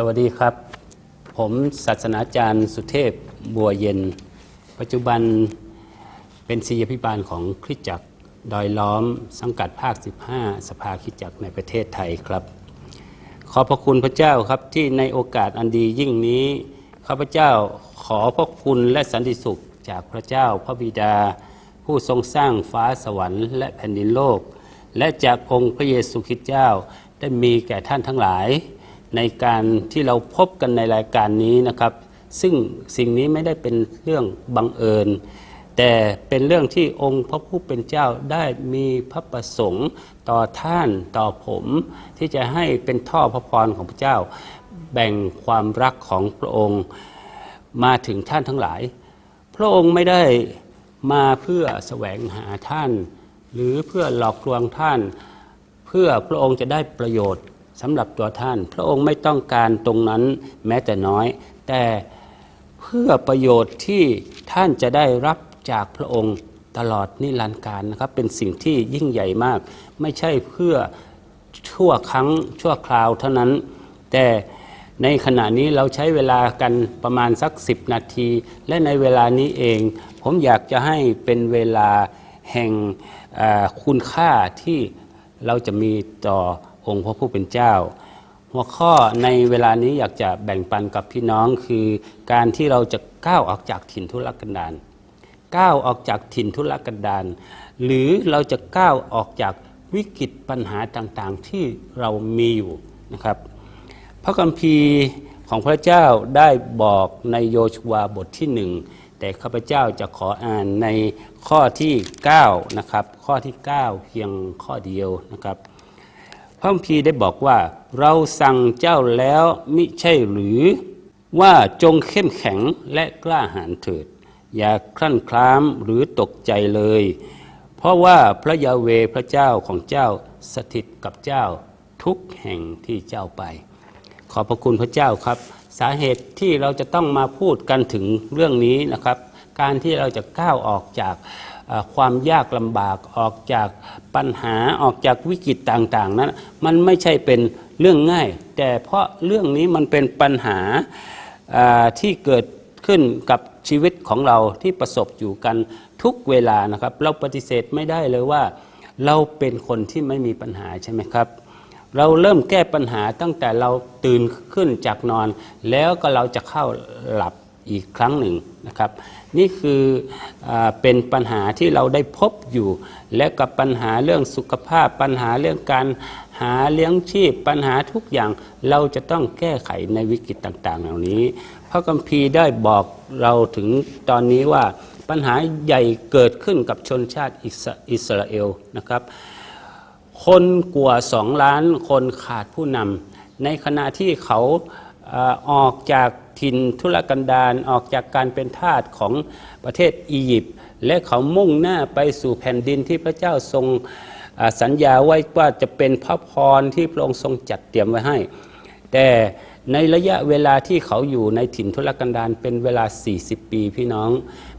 สวัสดีครับ ผมศาสนาจารย์สุเทพบัวเย็น ปัจจุบันเป็นศิยพิบาลของคริสตจักรดอยล้อมสังกัดภาค 15 สภาคริสตจักรในประเทศไทยครับ ขอพระคุณพระเจ้าครับที่ในโอกาสอันดียิ่งนี้ข้าพเจ้าขอพระคุณและสันติสุขจากพระเจ้าพระบิดา ผู้ทรงสร้างฟ้าสวรรค์และแผ่นดินโลก และจากองค์พระเยซูคริสต์เจ้าได้มีแก่ท่านทั้งหลาย ในการที่เราพบกันในรายการนี้นะครับ ซึ่งสิ่งนี้ไม่ได้เป็นเรื่องบังเอิญ แต่เป็นเรื่องที่องค์พระผู้เป็นเจ้าได้มีพระประสงค์ต่อท่านต่อผม ที่จะให้เป็นท่อพระพรของพระเจ้า แบ่งความรักของพระองค์มาถึงท่านทั้งหลาย พระองค์ไม่ได้มาเพื่อแสวงหาท่าน หรือเพื่อหลอกลวงท่าน เพื่อพระองค์จะได้ประโยชน์ สำหรับตัวท่าน พระองค์ไม่ต้องการตรงนั้นแม้แต่น้อย แต่เพื่อประโยชน์ที่ท่านจะได้รับจากพระองค์ตลอดนิรันดร์การนะครับ เป็นสิ่งที่ยิ่งใหญ่มาก ไม่ใช่เพื่อชั่วครั้งชั่วคราวเท่านั้น แต่ในขณะนี้เราใช้เวลากันประมาณสัก 10 นาที และในเวลานี้เอง ผมอยากจะให้เป็นเวลาแห่งคุณค่าที่เราจะมีต่อ องค์พระผู้เป็นเจ้า หัวข้อในเวลานี้อยากจะแบ่งปันกับพี่น้องคือ การที่เราจะก้าวออกจากถิ่นทุรกันดารก้าวออกจากถิ่นทุรกันดารหรือเราจะก้าวออกจากวิกฤตปัญหาต่างๆที่เรามีอยู่นะครับ พระคัมภีร์ของพระเจ้าได้บอกในโยชูวาบทที่หนึ่งแต่ข้าพเจ้าจะขออ่านในข้อที่ 9 นะครับ ข้อที่ 9 เพียงข้อเดียวนะครับ พระคัมภีร์ได้บอกว่า เราสั่งเจ้าแล้วมิใช่หรือ ว่าจงเข้มแข็งและกล้าหาญเถิด อย่าคลั่นคล้ามหรือตกใจเลย เพราะว่าพระยาเวพระเจ้าของเจ้าสถิตกับเจ้าทุกแห่งที่เจ้าไป ขอบพระคุณพระเจ้าครับ สาเหตุที่เราจะต้องมาพูดกันถึงเรื่องนี้นะครับ การที่เราจะก้าวออกจาก ความยากลำบากออกจากปัญหาออกจากวิกฤตต่างๆ นั้น มันไม่ใช่เป็นเรื่องง่าย แต่เพราะเรื่องนี้มันเป็นปัญหาที่เกิดขึ้นกับชีวิตของเราที่ประสบอยู่กันทุกเวลานะครับ เราปฏิเสธไม่ได้เลยว่า เราเป็นคนที่ไม่มีปัญหาใช่ไหมครับ เราเริ่มแก้ปัญหาตั้งแต่เราตื่นขึ้นจากนอน แล้วก็เราจะเข้าหลับ อีกครั้งหนึ่งนะครับนี่คืออเป็นปัญหาที่เราได้พบอยู่ และกับปัญหาเรื่องสุขภาพปัญหาเรื่องการหาเลี้ยงชีพปัญหาทุกอย่างเราจะต้องแก้ไขในวิกฤตต่างๆ เหล่านี้ พระคัมภีได้บอกเราถึงตอนนี้ว่าปัญหาใหญ่เกิดขึ้นกับชนชาติอิสอสราเอลนะครับ คนกว่าสองล้านคนขาดผู้นำในขณะที่เขาเอออกจาก ถิ่นทุรกันดารออกจากการเป็นทาสของประเทศอียิปต์และเขามุ่งหน้าไปสู่แผ่นดินที่พระเจ้าทรงสัญญาไว้ว่าจะเป็นพระพรที่พระองค์ทรงจัดเตรียมไว้ให้ แต่ในระยะเวลาที่เขาอยู่ในถิ่นทุรกันดารเป็นเวลา 40 ปีพี่น้อง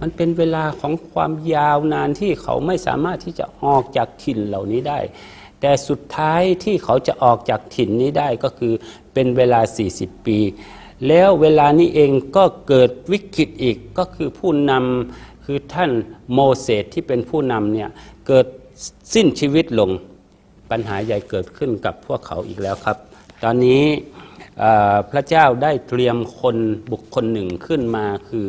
มันเป็นเวลาของความยาวนานที่เขาไม่สามารถที่จะออกจากถิ่นเหล่านี้ได้ แต่สุดท้ายที่เขาจะออกจากถิ่นนี้ได้ก็คือเป็นเวลา 40 ปี แล้วเวลานี้เองก็เกิดวิกฤตอีกก็คือผู้นำคือท่านโมเสสที่เป็นผู้นำเนี่ยเกิดสิ้นชีวิตลงปัญหาใหญ่เกิดขึ้นกับพวกเขาอีกแล้วครับ ตอนนี้พระเจ้าได้เตรียมคนบุคคลหนึ่งขึ้นมาคือ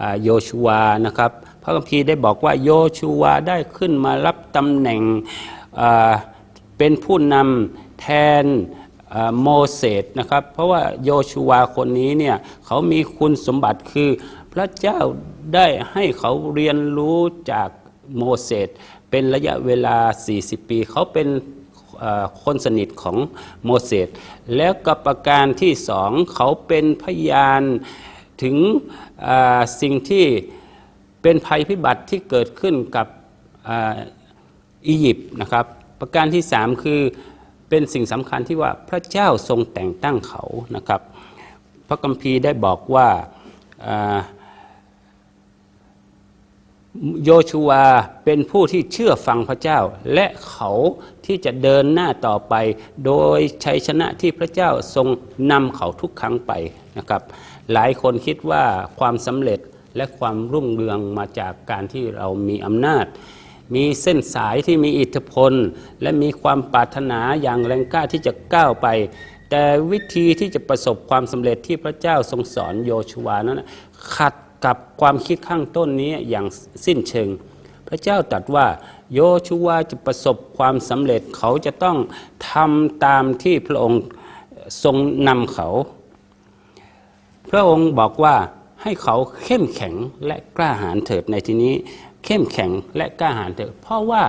อโยชูวานะครับ พระคัมภีร์ได้บอกว่าโยชูวาได้ขึ้นมารับตำแหน่งเป็นผู้นำแทน โมเสสนะครับ เพราะว่าโยชูวาคนนี้เนี่ยเขามีคุณสมบัติคือ พระเจ้าได้ให้เขาเรียนรู้จากโมเสสเป็นระยะเวลา 40 ปี เขาเป็นคนสนิทของโมเสสแล้วกับประการที่สองเขาเป็นพยานถึงสิ่งที่เป็นภัยพิบัติที่เกิดขึ้นกับอียิปต์นะครับ ประการที่สามคือ เป็นสิ่งสำคัญที่ว่าพระเจ้าทรงแต่งตั้งเขานะครับ พระคัมภีร์ได้บอกว่าอ่าโยชูวาเป็นผู้ที่เชื่อฟังพระเจ้า และเขาที่จะเดินหน้าต่อไป โดยชัยชนะที่พระเจ้าทรงนำเขาทุกครั้งไปนะครับ หลายคนคิดว่าความสำเร็จและความรุ่งเรืองมาจากการที่เรามีอำนาจ มีเส้นสายที่มีอิทธิพล และมีความปรารถนาอย่างแรงกล้าที่จะก้าวไป แต่วิธีที่จะประสบความสำเร็จที่พระเจ้าทรงสอนโยชูวานั้นขัดกับความคิดข้างต้นนี้อย่างสิ้นเชิง พระเจ้าตรัสว่าโยชูวาจะประสบความสำเร็จเขาจะต้องทำตามที่พระองค์ทรงนำเขา พระองค์บอกว่าให้เขาเข้มแข็งและกล้าหาญเถิดในที่นี้ เข้มแข็งและกล้าหาญเถิดเพราะว่า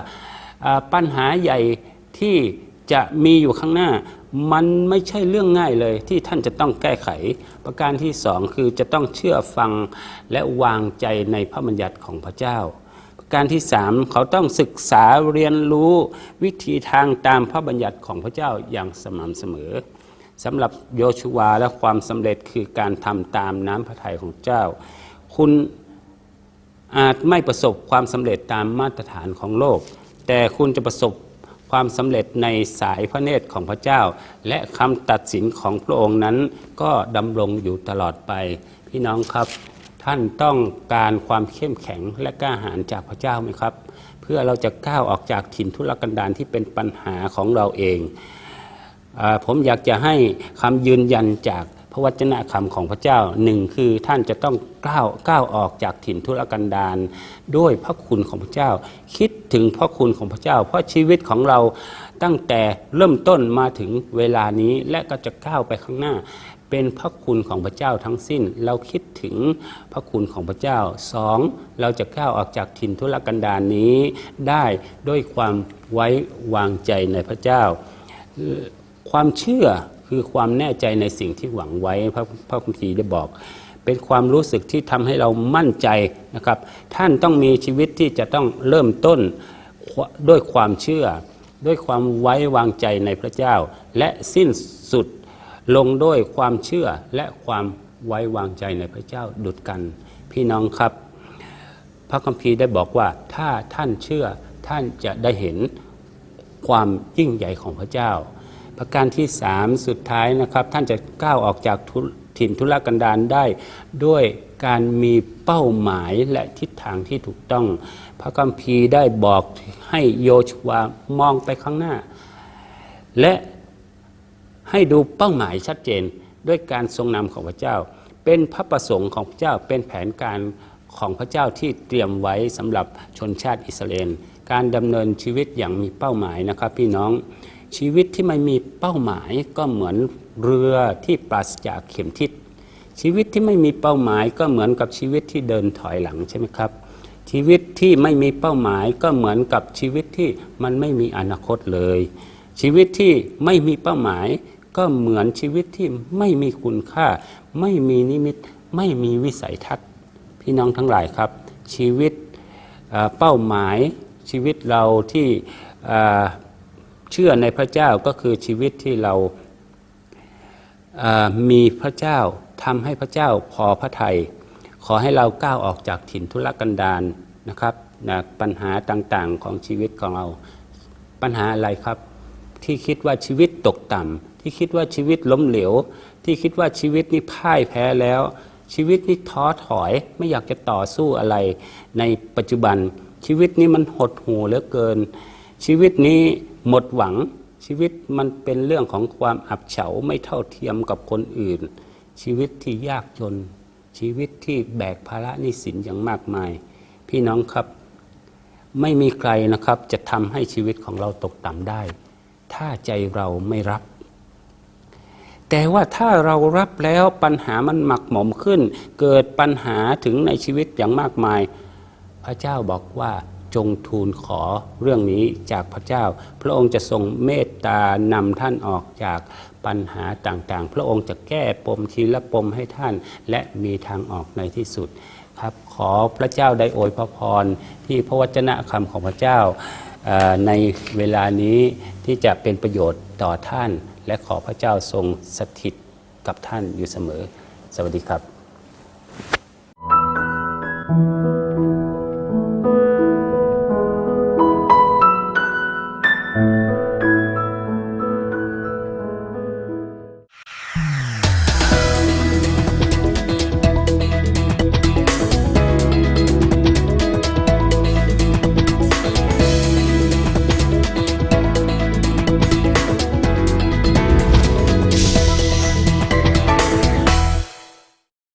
อ่าปัญหาใหญ่ที่จะมีอยู่ข้างหน้า มันไม่ใช่เรื่องง่ายเลยที่ท่านจะต้องแก้ไข ประการที่สองคือจะต้องเชื่อฟังและวางใจในพระบัญญัติของพระเจ้า ประการที่สามเขาต้องศึกษาเรียนรู้วิธีทางตามพระบัญญัติของพระเจ้าอย่างสม่ำเสมอสำหรับโยชูวาและความสำเร็จคือการทำตามน้ำพระทัยของเจ้า คุณ อาจไม่ประสบความสำเร็จตามมาตรฐานของโลก แต่คุณจะประสบความสำเร็จในสายพระเนตรของพระเจ้า และคำตัดสินของพระองค์นั้น ก็ดำรงอยู่ตลอดไป พี่น้องครับ ท่านต้องการความเข้มแข็งและกล้าหาญจากพระเจ้าไหมครับ เพื่อเราจะก้าวออกจากถิ่นทุรกันดารที่เป็นปัญหาของเราเองอผมอยากจะให้คำยืนยันจาก พระวจนะคำของพระเจ้าหนึ่งคือท่านจะต้องก้าวก้าวออกจากถิ่นทุรกันดารด้วยพระคุณของพระเจ้า คิดถึงพระคุณของพระเจ้า เพราะชีวิตของเราตั้งแต่เริ่มต้นมาถึงเวลานี้และก็จะก้าวไปข้างหน้า เป็นพระคุณของพระเจ้าทั้งสิ้น เราคิดถึงพระคุณของพระเจ้าสองเราจะก้าวออกจากถิ่นทุรกันดารนี้ ได้ด้วยความไว้วางใจในพระเจ้า ความเชื่อ คือความแน่ใจในสิ่งที่หวังไว้พระพระคัมภีร์ได้บอก เป็นความรู้สึกที่ทำให้เรามั่นใจนะครับ ท่านต้องมีชีวิตที่จะต้องเริ่มต้นด้วยความเชื่อ ด้วยความไว้วางใจในพระเจ้า และสิ้นสุดลงด้วยความเชื่อและความไว้วางใจในพระเจ้าดุดกัน พี่น้องครับ พระคัมภีร์ได้บอกว่าถ้าท่านเชื่อท่านจะได้เห็นความยิ่งใหญ่ของพระเจ้า ประการที่สามสุดท้ายนะครับ ท่านจะก้าวออกจากถิ่นทุรกันดารได้ ด้วยการมีเป้าหมายและทิศทางที่ถูกต้อง พระคัมภีร์ได้บอกให้โยชวามองไปข้างหน้า และให้ดูเป้าหมายชัดเจนด้วยการทรงนำของพระเจ้า เป็นพระประสงค์ของพระเจ้าเป็นแผนการของพระเจ้าที่เตรียมไว้สำหรับชนชาติอิสราเอลการดำเนินชีวิตอย่างมีเป้าหมายนะครับพี่น้อง ชีวิตที่ไม่มีเป้าหมายก็เหมือนเรือที่ปราศจากเข็มทิศ ชีวิตที่ไม่มีเป้าหมายก็เหมือนกับชีวิตที่เดินถอยหลังใช่ไหมครับ ชีวิตที่ไม่มีเป้าหมายก็เหมือนกับชีวิตที่มันไม่มีอนาคตเลย ชีวิตที่ไม่มีเป้าหมาย ก็เหมือนชีวิตที่ไม่มีคุณค่า ไม่มีนิมิต ไม่มีวิสัยทัศน์ พี่น้องทั้งหลายครับ ชีวิตเป้าหมายชีวิตเราที่ เชื่อในพระเจ้าก็คือชีวิตที่เรามีพระเจ้าทำให้พระเจ้าพอพระทยัยขอให้เราก้าวออกจากถิ่นทุรกันดารนะครับนะปัญหาต่างๆของชีวิตของเราปัญหาอะไรครับ ที่คิดว่าชีวิตตกต่ำที่คิดว่าชีวิตล้มเหลว ที่คิดว่าชีวิตนี้พ่ายแพ้แล้ว ชีวิตนี้ท้อถอยไม่อยากจะต่อสู้อะไร ในปัจจุบันชีวิตนี้มันหดหู่เหลือเกิน ชีวิตนี้ หมดหวังชีวิตมันเป็นเรื่องของความอับเฉาไม่เท่าเทียมกับคนอื่น ชีวิตที่ยากจน ชีวิตที่แบกภาระหนี้สินอย่างมากมาย พี่น้องครับ ไม่มีใครนะครับจะทำให้ชีวิตของเราตกต่ำได้ ถ้าใจเราไม่รับ แต่ว่าถ้าเรารับแล้วปัญหามันหมักหมมขึ้น เกิดปัญหาถึงในชีวิตอย่างมากมาย พระเจ้าบอกว่า จงทูลขอเรื่องนี้จากพระเจ้า พระองค์จะทรงเมตตานำท่านออกจากปัญหาต่างๆ พระองค์จะแก้ปมทีละปมให้ท่าน และมีทางออกในที่สุดครับ ขอพระเจ้าได้อวยพระพรที่พระวจนะคำของพระเจ้าในเวลานี้ที่จะเป็นประโยชน์ต่อท่าน และขอพระเจ้าทรงสถิตกับท่านอยู่เสมอ สวัสดีครับ